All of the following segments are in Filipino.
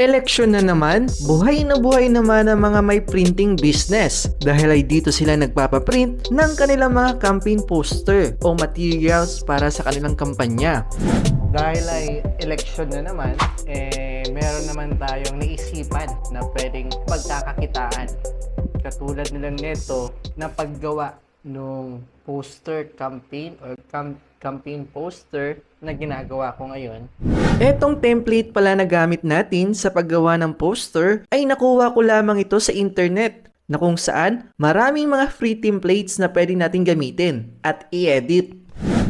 Eleksyon na naman, buhay na buhay naman ang mga may printing business dahil ay dito sila nagpapaprint ng kanilang mga campaign poster o materials para sa kanilang kampanya. Dahil ay election na naman, eh, meron naman tayong naisipan na pwedeng pagkakakitaan. Katulad nilang neto na paggawa nung poster campaign or cam- campaign poster na ginagawa ko ngayon. Etong template pala na gamit natin sa paggawa ng poster ay nakuha ko lamang ito sa internet na kung saan maraming mga free templates na pwede natin gamitin at i-edit.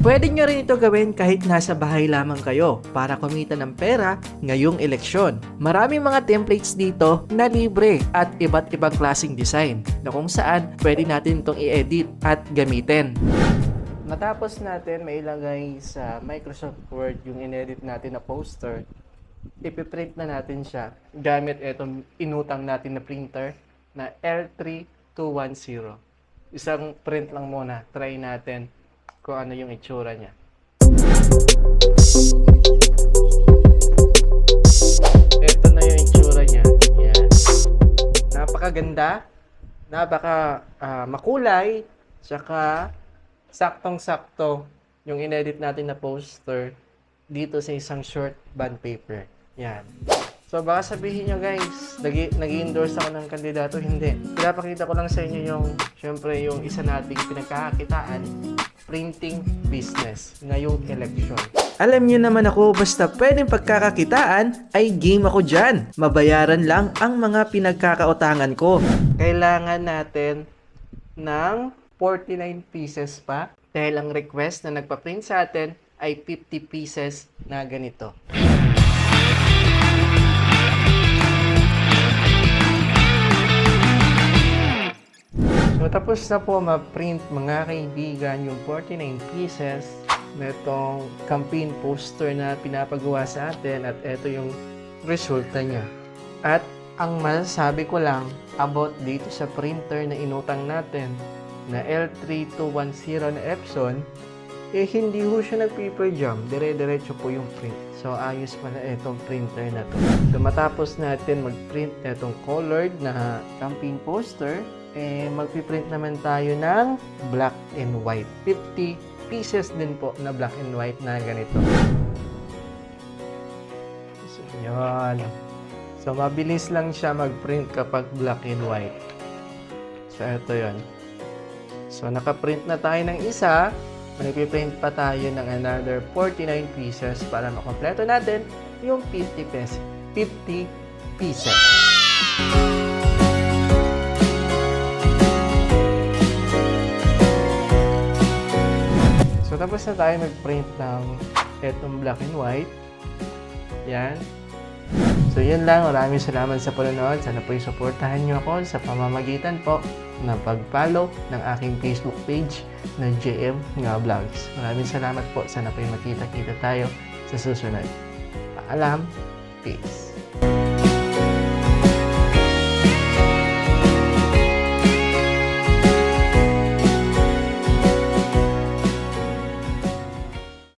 Pwede nyo rin ito gawin kahit nasa bahay lamang kayo para kumita ng pera ngayong eleksyon. Maraming mga templates dito na libre at iba't ibang klaseng design na kung saan pwede natin itong i-edit at gamitin. Matapos natin mailagay sa Microsoft Word yung inedit natin na poster, ipiprint na natin siya gamit itong inutang natin na printer na L3210. Isang print lang muna. Try natin kung ano yung itsura niya. Ito na yung itsura niya. Yan. Napakaganda. Napaka ah, makulay. Tsaka saktong-sakto yung inedit natin na poster dito sa isang short bond paper. Yan. So baka sabihin nyo guys, nag- nag-endorse ako ng kandidato, hindi. Pinapakita ko lang sa inyo yung, syempre yung isa nating pinagkakakitaan, printing business ngayong election. Alam niyo naman ako, basta pwedeng pagkakakitaan, ay game ako dyan. Mabayaran lang ang mga pinagkakautangan ko. Kailangan natin ng 49 pieces pa dahil ang request na nagpa-print sa atin ay 50 pieces na ganito. So tapos na po ma-print mga kaibigan yung 49 pieces netong campaign poster na pinapagawa sa atin at ito yung resulta niya. At ang masasabi ko lang about dito sa printer na inutang natin na L3210 na Epson, eh hindi ho siya nag-paper jam. Dire-diretso po yung print. So ayos pala itong printer na to. So matapos natin mag-print itong colored na campaign poster, eh magpiprint naman tayo ng black and white. 50 pieces din po na black and white na ganito. So yun. So mabilis lang siya mag-print kapag black and white. So ito yon. So, nakaprint na tayo ng isa. Magpiprint pa tayo ng another 49 pieces para makompleto natin yung 50 pesos. 50 pieces. So, tapos na tayo mag-print ng etong black and white. Yan. So, yun lang. Maraming salamat sa panonood. Sana po suportahan nyo ako sa pamamagitan po ng pag-follow ng aking Facebook page na JM Nga Vlogs. Maraming salamat po. Sana po makita-kita tayo sa susunod. Paalam. Peace.